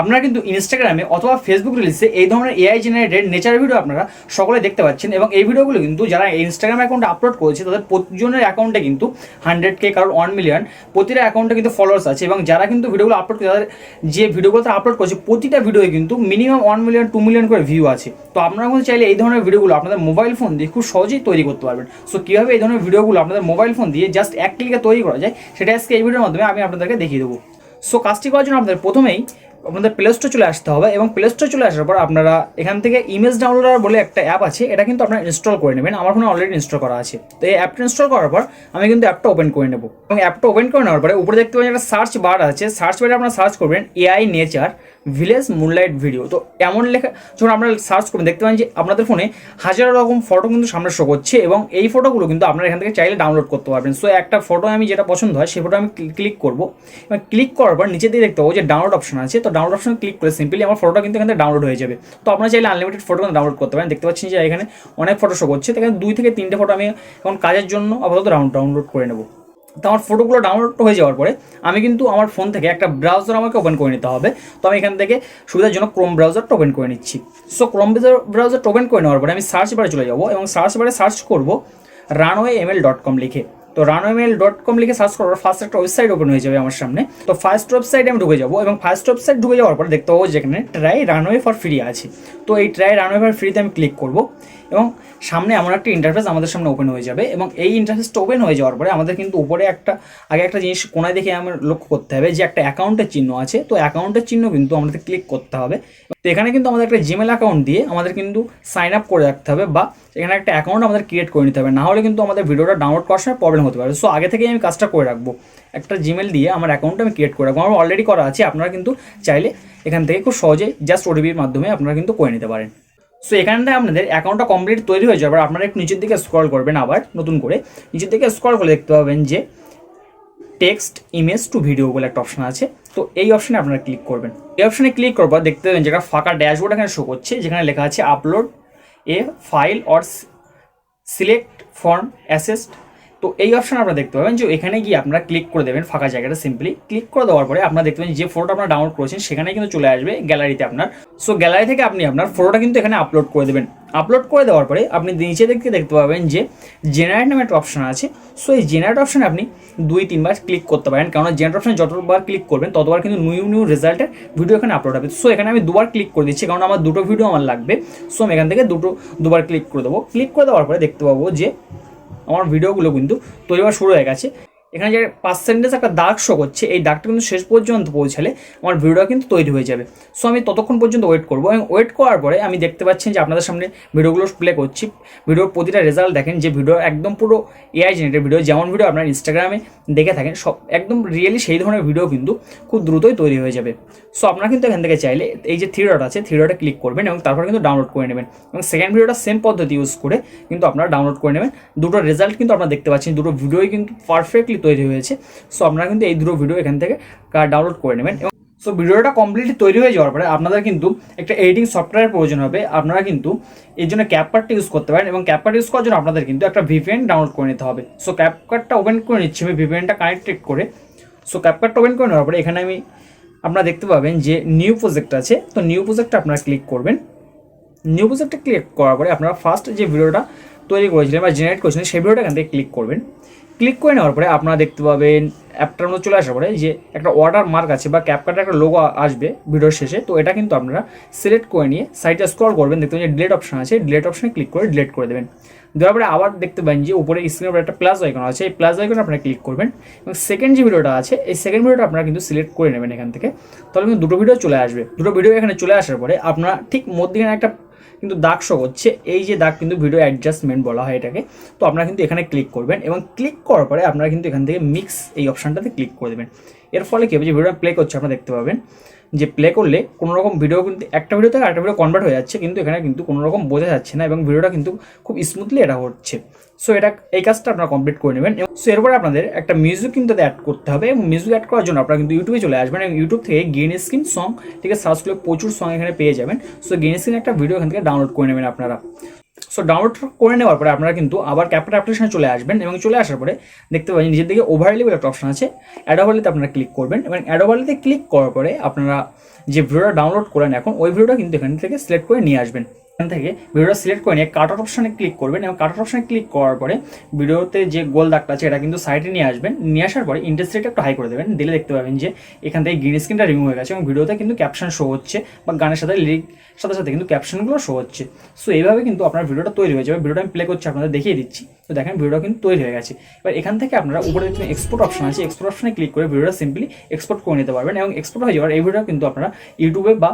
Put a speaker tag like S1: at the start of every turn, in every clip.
S1: আপনারা কিন্তু ইনস্টাগ্রামে অথবা ফেসবুক রিলসে এই ধরনের এআই জেনারেটেড নেচার ভিডিও আপনারা সকলে দেখতে পাচ্ছেন এবং এই ভিডিওগুলো কিন্তু যারা ইনস্টাগ্রাম অ্যাকাউন্টে আপলোড করেছে, তাদের প্রতিজনের অ্যাকাউন্টে কিন্তু হান্ড্রেড কে কারোর ওয়ান মিলিয়ন প্রতিটা অ্যাকাউন্টে কিন্তু ফলোয়ার্স আছে এবং যারা কিন্তু ভিডিওগুলো আপলোড করে, তাদের যে ভিডিওগুলো তারা আপলোড করেছে, প্রতিটা ভিডিওয়ে কিন্তু minimum one million two million করে ভিউ আছে। তো আপনারা কিন্তু চাইলে এই ধরনের ভিডিওগুলো আপনাদের মোবাইল ফোন দিয়ে খুব সহজেই তৈরি করতে পারবেন। সো কীভাবে এই ধরনের ভিডিওগুলো আপনাদের মোবাইল ফোন দিয়ে জাস্ট এক ক্লিকে তৈরি করা যায়, সেটা আজকে এই ভিডিওর মাধ্যমে আমি আপনাদেরকে দেখিয়ে দেবো। সো কাজটি করার জন্য আপনাদের প্রথমেই আপনাদের প্লে স্টোর চলে আসতে হবে এবং প্লে স্টোর চলে আসার পর আপনারা এখান থেকে ইমেজ ডাউনলোডার বলে একটা অ্যাপ আছে, এটা কিন্তু আপনারা ইনস্টল করে নেবেন। আমার ফোনে অলরেডি ইনস্টল করা আছে। তো এই অ্যাপটা ইনস্টল করার পর আমি কিন্তু অ্যাপটা ওপেন করে নেব। এবং অ্যাপটা ওপেন করে নেওয়ার পরে উপরে দেখতে পাচ্ছেন একটা সার্চ বার আছে। সার্চ বারে আপনারা সার্চ করবেন AI nature village moonlight video তো এমন লেখা যখন আপনারা সার্চ করবেন, দেখতে পাবেন যে আপনাদের ফোনে হাজার রকম ফটো কিন্তু সামনে শো করছে এবং এই ফটোগুলো কিন্তু আপনারা এখান থেকে চাইলে ডাউনলোড করতে পারবেন। সো একটা ফটো আমি যেটা পছন্দ হয় সেই ফটো আমি ক্লিক করব। এবং ক্লিক করার পর নিচে দিয়ে দেখতে পাবো যে ডাউনলোড অপশন আছে। তো ডাউনলোড অপশন ক্লিক করে সিম্পলি আমার ফটোটা কিন্তু এখানে ডাউনলোড হয়ে যাবে। তো আপনারা চাইলে আনলিমিটেড ফটো ডাউনলোড করতে পারেন। দেখতে পাচ্ছেন যে এখানে অনেক ফটো শো করছে। এখানে দুই থেকে তিনটে ফটো আমি এখন কাজের জন্য আপাতত ডাউনলোড করে নেব। তো আমার ফটোগুলো ডাউনলোড হয়ে যাওয়ার পরে আমি কিন্তু আমার ফোন থেকে একটা ব্রাউজার আমাকে ওপেন করে নিতে হবে। তো আমি এখান থেকে সুবিধার জন্য ক্রোম ব্রাউজারটা ওপেন করে নিচ্ছি। সো ক্রোম ব্রাউজারটা ওপেন করে নেওয়ার পরে আমি সার্চ বারে চলে যাব এবং সার্চ বারে সার্চ করব রানওয়ে এমএল ডট কম লিখে। তো রানওয়েমেল ডট কম লিখে সার্চ করার ফার্স্ট একটা ওয়েবসাইট ওপেন হয়ে যাবে আমার সামনে। তো ফার্স্ট ওয়েবসাইটে আমি ঢুকে যাব এবং ফার্স্ট ওয়েবসাইট ঢুকে যাওয়ার পর দেখতে পাবো যেখানে ট্রাই রানওয়ে ফর ফ্রি আছে। তো এই ট্রাই রানওয়ে ফর ফ্রিতে আমি ক্লিক করব। এবং সামনে এমন একটা ইন্টারফেস আমাদের সামনে ওপেন হয়ে যাবে এবং এই ইন্টারফেসটা ওপেন হয়ে যাওয়ার পরে আমাদের কিন্তু উপরে একটা, আগে একটা জিনিস কোনায় দেখে আমার লক্ষ্য করতে হবে যে একটা অ্যাকাউন্টের চিহ্ন আছে। তো অ্যাকাউন্টের চিহ্ন কিন্তু আমাদের ক্লিক করতে হবে। তো এখানে কিন্তু আমাদের একটা জিমেল অ্যাকাউন্ট দিয়ে আমাদের কিন্তু সাইন আপ করে রাখতে হবে বা এখানে একটা অ্যাকাউন্ট আমাদের ক্রিয়েট করে নিতে হবে। না হলে কিন্তু আমাদের ভিডিওটা ডাউনলোড করার সময় প্রবলেম হতে পারে। সো আগে থেকেই আমি কাজটা করে রাখব। একটা জিমেল দিয়ে আমার অ্যাকাউন্টটা আমি ক্রিয়েট করে রাখব। আমার অলরেডি করা আছে, আপনারা কিন্তু চাইলে এখান থেকে খুব সহজে জাস্ট ওটিপির মাধ্যমে আপনারা কিন্তু করে নিতে পারেন। সো এখানটায় আপনাদের অ্যাকাউন্টটা কমপ্লিট তৈরি হয়ে যাবে আপনারা একটু নিচের দিকে স্ক্রল করবেন আবার, নতুন করে। নিচের দিকে স্ক্রল করে দেখতে পাবেন যে টেক্সট ইমেজ টু ভিডিও বলে একটা অপশন আছে। তো এই অপশানে আপনারা ক্লিক করবেন। এই অপশানে ক্লিক করার পর দেখতে পাবেন যেটা ফাঁকা ড্যাশবোর্ড এখানে শো করছে, যেখানে লেখা আছে upload a file or select from assets তো এই অপশন আপনারা দেখতে পাবেন যে এখানে গিয়ে আপনারা ক্লিক করে দেবেন ফাঁকা জায়গাটা সিম্পলি ক্লিক করে দেওয়ার পরে আপনারা দেখতে পাবেন যে ফটোটা আপনারা ডাউনলোড করেছেন, সেখানে কিন্তু চলে আসবে গ্যালারিতে আপনার। সো গ্যালারি থেকে আপনি আপনার ফটোটা কিন্তু এখানে আপলোড করে দেবেন। আপলোড করে দেওয়ার পরে আপনি নিচে দেখতে দেখতে পাবেন যে জেনারেট নামে একটা অপশন আছে। সো এই জেনারেট অপশনে আপনি দুই, তিনবার ক্লিক করতে পারেন। কারণ জেনারেট অপশান যতবার ক্লিক করবেন, ততবার কিন্তু নিউ নিউ রেজাল্টের ভিডিও এখানে আপলোড হবে। সো এখানে আমি দুবার ক্লিক করে দিচ্ছি কারণ আমার দুটো ভিডিও আমার লাগবে। সো আমি এখান থেকে দুটো, দুবার ক্লিক করে দেবো। ক্লিক করে দেওয়ার পরে দেখতে পাবো যে আমার ভিডিওগুলো কিন্তু তৈরি হওয়া শুরু হয়ে গেছে। এখানে যে পার্সেন্টেজ একটা দাগ শো করছে, এই দাগটা কিন্তু শেষ পর্যন্ত পৌঁছালে আমার ভিডিওটা কিন্তু তৈরি হয়ে যাবে। সো আমি ততক্ষণ পর্যন্ত ওয়েট করব এবং ওয়েট করার পরে আমি দেখতে পাচ্ছি যে আপনাদের সামনে ভিডিওগুলো প্লে করছি। ভিডিওর প্রতিটা রেজাল্ট দেখেন যে ভিডিও একদম পুরো এআই জেনারেটেড ভিডিও যেমন ভিডিও আপনার ইনস্টাগ্রামে দেখে থাকেন, সব একদম রিয়েলি সেই ধরনের ভিডিও কিন্তু খুব দ্রুতই তৈরি হয়ে যাবে। সো আপনারা কিন্তু এখান থেকে চাইলে এই যে থ্রি আছে থ্রি ক্লিক করবেন এবং তারপর কিন্তু ডাউনলোড করে নেবেন। এবং সেকেন্ড ভিডিওটা সেম পদ্ধতি ইউজ করে কিন্তু আপনারা ডাউনলোড করে নেবেন। দুটো রেজাল্ট কিন্তু আপনারা দেখতে পাচ্ছেন, দুটো ভিডিওই কিন্তু পারফেক্টলি তৈরি হয়েছে। সো আপনারা কিন্তু এই দুটো ভিডিও এখান থেকে ডাউনলোড করে নেবেন। এবং সো ভিডিওটা কমপ্লিটলি তৈরি হয়ে যাওয়ার পরে আপনাদের কিন্তু একটা এডিটিং সফটওয়্যার প্রয়োজন হবে। আপনারা কিন্তু এর জন্য ক্যাপকার্টটা ইউজ করতে পারেন এবং ক্যাপকার্ট ইউজ করার জন্য আপনাদের কিন্তু একটা ভিপিএন ডাউনলোড করে নিতে হবে। সো ক্যাপকার্টটা ওপেন করে নিচ্ছি আমি ভিপিএনটা কানেক্টেড করে। সো ক্যাপকার্টটা ওপেন করে নেওয়ার পরে এখানে আমি, আপনারা দেখতে পাবেন যে নিউ প্রজেক্ট আছে। তো নিউ প্রজেক্টটা আপনারা ক্লিক করবেন। নিউ প্রজেক্টে ক্লিক করার পরে আপনারা ফার্স্ট যে ভিডিওটা তৈরি করেছিলেন বা জেনারেট করেছিলেন, সেই ভিডিওটা এখান থেকে ক্লিক করবেন। ক্লিক করে নেওয়ার পরে আপনারা দেখতে পাবেন অ্যাপটার মধ্যে চলে আসার পরে যে একটা অর্ডার মার্ক আছে বা ক্যাপকার্টের একটা লোগো আসবে ভিডিওর শেষে। তো এটা কিন্তু আপনারা সিলেক্ট করে নিয়ে সাইডে স্ক্রল করবেন, দেখতে পাবেন যে ডিলেট অপশন আছে ডিলেট অপশনে ক্লিক করে ডিলেট করে দেবেন। দেওয়ার পরে আবার দেখতে পাবেন যে উপরে স্ক্রিনের উপরে একটা প্লাস আইকন আছে, এই প্লাস আইকন আপনারা ক্লিক করবেন। এবং সেকেন্ড যে ভিডিওটা আছে, এই সেকেন্ড ভিডিওটা আপনারা কিন্তু সিলেক্ট করে নেবেন এখান থেকে। তাহলে কিন্তু দুটো ভিডিও চলে আসবে। দুটো ভিডিও এখানে চলে আসার পরে আপনারা ঠিক মধ্যখানে একটা কিন্তু দাগ শো হচ্ছে, এই যে দাগ কিন্তু ভিডিও অ্যাডজাস্টমেন্ট বলা হয় এটাকে, তো আপনারা কিন্তু এখানে ক্লিক করবেন এবং ক্লিক করার পরে আপনারা কিন্তু এখান থেকে মিক্স এই অপশানটাতে ক্লিক করে দেবেন। এর ফলে কী হবে? যে ভিডিওটা প্লে করছে, আপনারা দেখতে পাবেন যে প্লে করলে কোনো রকম ভিডিও কিন্তু, একটা ভিডিও থেকে একটা ভিডিও কনভার্ট হয়ে যাচ্ছে, কিন্তু এখানে কিন্তু কোনো রকম বোঝা যাচ্ছে না এবং ভিডিওটা কিন্তু খুব স্মুথলি এটা হচ্ছে। সো এটা, এই কাজটা আপনারা কমপ্লিট করে নেবেন। এবং সো এরপরে আপনাদের একটা মিউজিক কিন্তু অ্যাড করতে হবে এবং মিউজিক অ্যাড করার জন্য আপনারা কিন্তু ইউটিউবে চলে আসবেন এবং ইউটিউব থেকে গেন স্ক্রিন সং থেকে সার্চ করলে প্রচুর সং এখানে পেয়ে যাবেন। সো গেন স্ক্রিন একটা ভিডিও এখান থেকে ডাউনলোড করে নেবেন আপনারা। সো ডাউনলোড করে নেওয়ার পরে আপনারা কিন্তু আবার ক্যাপটা অ্যাপ্লিকেশনে চলে আসবেন এবং চলে আসার পরে দেখতে পাবেন নিজের দিকে ওভারলি বলে একটা অপশন আছে। অ্যাডোভারলিতে আপনারা ক্লিক করবেন এবং অ্যাডোভারলিতে ক্লিক করার পরে আপনারা যে ভিডিওটা ডাউনলোড করেন এখন, ওই ভিডিওটা কিন্তু এখান থেকে সিলেক্ট করে নিয়ে আসবেন। এখান থেকে ভিডিওটা সিলেক্ট করে নিয়ে কাট কাটার অপশনে ক্লিক করবেন এবং কাটার অপশনে ক্লিক করার পরে ভিডিওতে যে গোল দাগটা আছে এটা কিন্তু সাইডে নিয়ে আসবেন। নিয়ে আসার পরে ইন্টারেস্টটা একটু হাই করে দেবেন। দিলে দেখতে পাবেন যে এখান থেকে গ্রিন স্ক্রিনটা রিমুভ হয়ে গেছে এবং ভিডিওতে কিন্তু ক্যাপশন শো হচ্ছে বা গানের সাথে লিরিক সাথে সাথে কিন্তু ক্যাপশনগুলো শো হচ্ছে। সো এইভাবে কিন্তু আপনার ভিডিওটা তৈরি হয়ে যাবে। ভিডিওটা আমি প্লে করছি, আপনাদের দেখিয়ে দিচ্ছি। তো দেখেন ভিডিওটা কিন্তু তৈরি হয়ে গেছে। এবার এখান থেকে আপনারা উপরে দেখবেন এক্সপোর্ট অপশন আছে এক্সপোর্ট অপশনে ক্লিক করে ভিডিওটা সিম্পলি এক্সপোর্ট করে নিতে পারবেন এবং এক্সপোর্ট হয়ে যাওয়ার এই ভিডিও কিন্তু আপনারা ইউটিউবে বা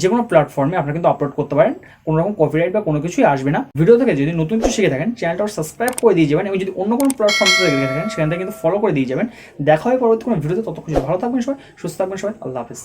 S1: যে কোনো প্ল্যাটফর্মে আপনারা কিন্তু আপলোড করতে পারেন। কোনো রকম কপিরাইট বা কোনো কিছুই আসবে না। ভিডিও থেকে যদি নতুন কিছু শিখে থাকেন চ্যানেলটা সাবস্ক্রাইব করে দিয়ে যাবেন এবং যদি অন্য কোনো প্ল্যাটফর্ম থেকে দেখে থাকেন, সেখান থেকে কিন্তু ফলো করে দিয়ে যাবেন। দেখা হয় পরবর্তী কোনো ভিডিওতে তত ততক্ষণ ভালো থাকবেন সবাই, সুস্থ থাকবেন সবাই, আল্লাহ হাফিজ।